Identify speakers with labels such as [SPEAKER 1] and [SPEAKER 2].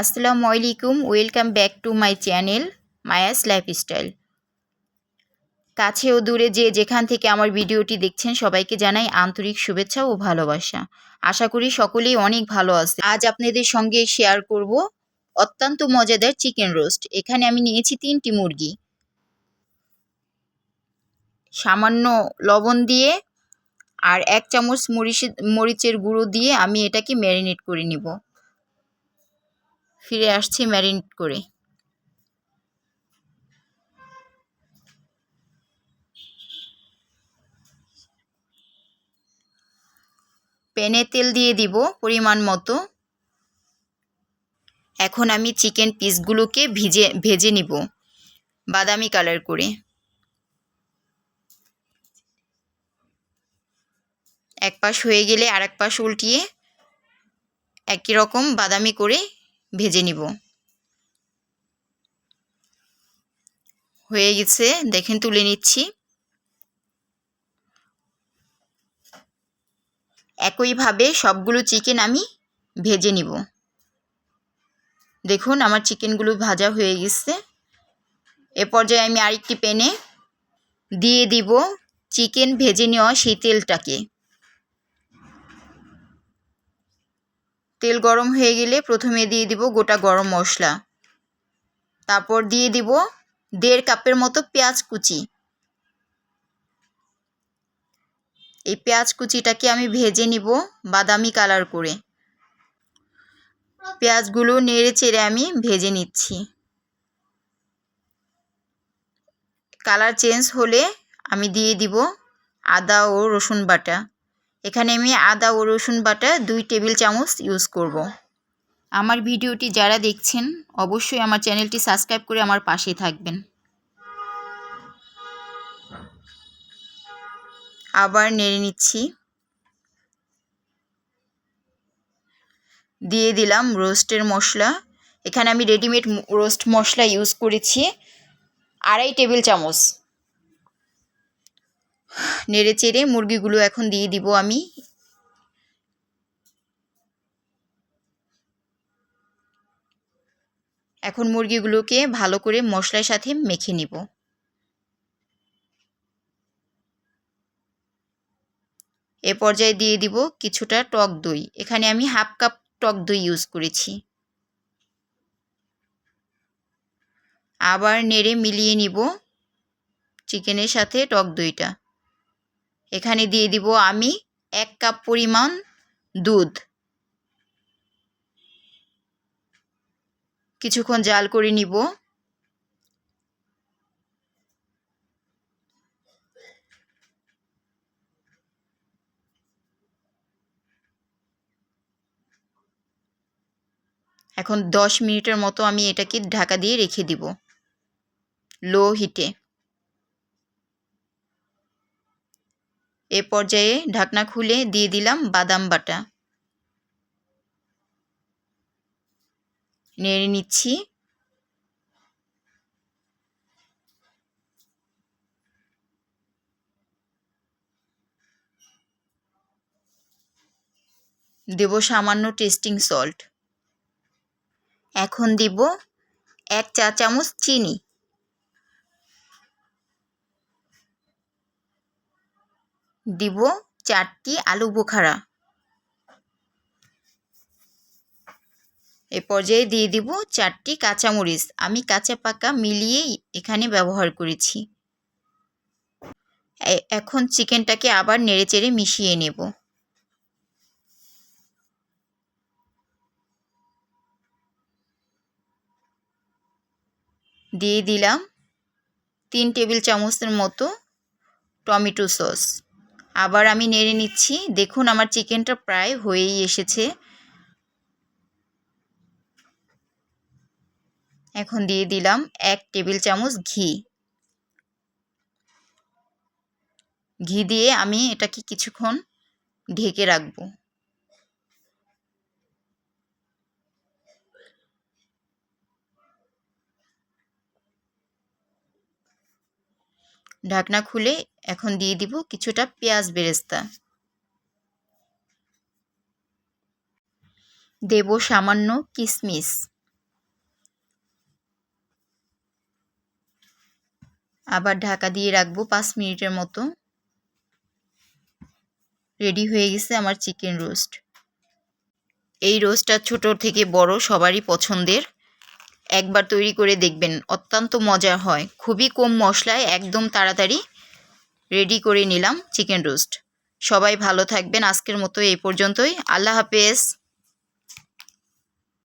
[SPEAKER 1] আসসালামু আলাইকুম, welcome back to my channel Maya's lifestyle. কাছে ও দূরে যে যেখান থেকে আমার ভিডিওটি দেখছেন সবাইকে জানাই আন্তরিক শুভেচ্ছা ও ভালোবাসা। আশা করি সকলেই অনেক ভালো আছে আজ আপনাদের সঙ্গে শেয়ার করব অত্যন্ত মজাদার চিকেন রোস্ট এখানে আমি নিয়েছি তিনটি মুরগি। সামান্য লবণ দিয়ে আর এক চামচ মরিচ মরিচের গুঁড়ো দিয়ে আমি এটাকে ম্যারিনেট করে নিব। ফিরে আসছি ম্যারিনেট করে। প্যানে তেল দিয়ে দিব পরিমাণ মতো। এখন আমি চিকেন পিসগুলোকে ভিজে, ভেজে নিব বাদামি কালার করে। এক পাশ হয়ে গেলে আর এক পাশ উল্টিয়ে একই রকম বাদামি করে ভেজে নিব। হয়ে গেছে, দেখেন তুলে নিচ্ছি। একইভাবে সবগুলো চিকেন আমি ভেজে নিব। দেখুন আমার চিকেনগুলো ভাজা হয়ে গেছে। এ পর্যায়ে আমি আরেকটি প্যানে দিয়ে দিব চিকেন ভেজে নেওয়া সেই তেলটাকে। তেল গরম হয়ে গেলে প্রথমে দিয়ে দিব গোটা গরম মশলা। তারপর দিয়ে দিব দেড় কাপের মতো পেঁয়াজ কুচি। এই পেঁয়াজ কুচিটাকে আমি ভেজে নিব বাদামি কালার করে। পেঁয়াজগুলো নেড়ে চেড়ে আমি ভেজে নিচ্ছি। কালার চেঞ্জ হলে আমি দিয়ে দিব আদা ও রসুন বাটা। এখানে আমি আদা ও রসুন বাটা দুই টেবিল চামচ ইউজ করব। আমার ভিডিওটি যারা দেখছেন, অবশ্যই আমার চ্যানেলটি সাবস্ক্রাইব করে আমার পাশে থাকবেন। আবার নেড়ে নিচ্ছি। দিয়ে দিলাম রোস্টের মশলা। এখানে আমি রেডিমেড রোস্ট মশলা ইউজ করেছি, আড়াই টেবিল চামচ। নেড়ে চেড়ে মুরগিগুলো এখন দিয়ে দিব আমি। এখন মুরগিগুলোকে ভালো করে মশলার সাথে মেখে নিব। এ পর্যায়ে দিয়ে দিব কিছুটা টক দই। এখানে আমি হাফ কাপ টক দই ইউজ করেছি। আবার নেড়ে মিলিয়ে নিব চিকেনের সাথে টক দইটা। এখানে দিয়ে দিব আমি এক কাপ পরিমাণ দুধ। কিছুক্ষণ জাল করে নিব। এখন দশ মিনিটের মতো আমি এটাকে ঢাকা দিয়ে রেখে দিব। লো হিটে। এ পর্যায়ে ঢাকনা খুলে দিয়ে দিলাম বাদাম বাটা। নেড়ে নিচ্ছি। দেব সামান্য টেস্টিং সল্ট। এখন দিব এক চা চামচ চিনি। দিব চারটি আলু বোখারা। এ পর্যায়ে দিয়ে দিব চারটি কাঁচামরিচ। আমি কাঁচা পাকা মিলিয়ে এখানে ব্যবহার করেছি। এখন চিকেনটাকে আবার নেড়েচেড়ে মিশিয়ে নেব। দিয়ে দিলাম তিন টেবিল চামচের মতো টমেটো সস। আবার আমি নেড়ে নিচ্ছি। দেখুন, আমার চিকেনটা প্রায় হয়েই এসেছে। এখন দিয়ে দিলাম এক টেবিল চামচ ঘি। ঘি দিয়ে আমি এটাকে কিছুক্ষণ ঢেকে রাখব। ঢাকনা খুলে এখন দিয়ে দিব কিছুটা পেঁয়াজ বেরেস্তা। দেব সামান্য কিশমিশ আবার ঢাকা দিয়ে রাখব পাঁচ মিনিটের মতো। রেডি হয়ে গেছে আমার চিকেন রোস্ট। এই রোস্টটা ছোট থেকে বড় সবারই পছন্দের। একবার তৈরি করে দেখবেন, অত্যন্ত মজা হয়। খুবই কম মশলায়, একদম তাড়াতাড়ি রেডি করে নিলাম চিকেন রোস্ট। সবাই ভালো থাকবেন। আজকের মতো এই পর্যন্তই। আল্লাহ হাফেজ।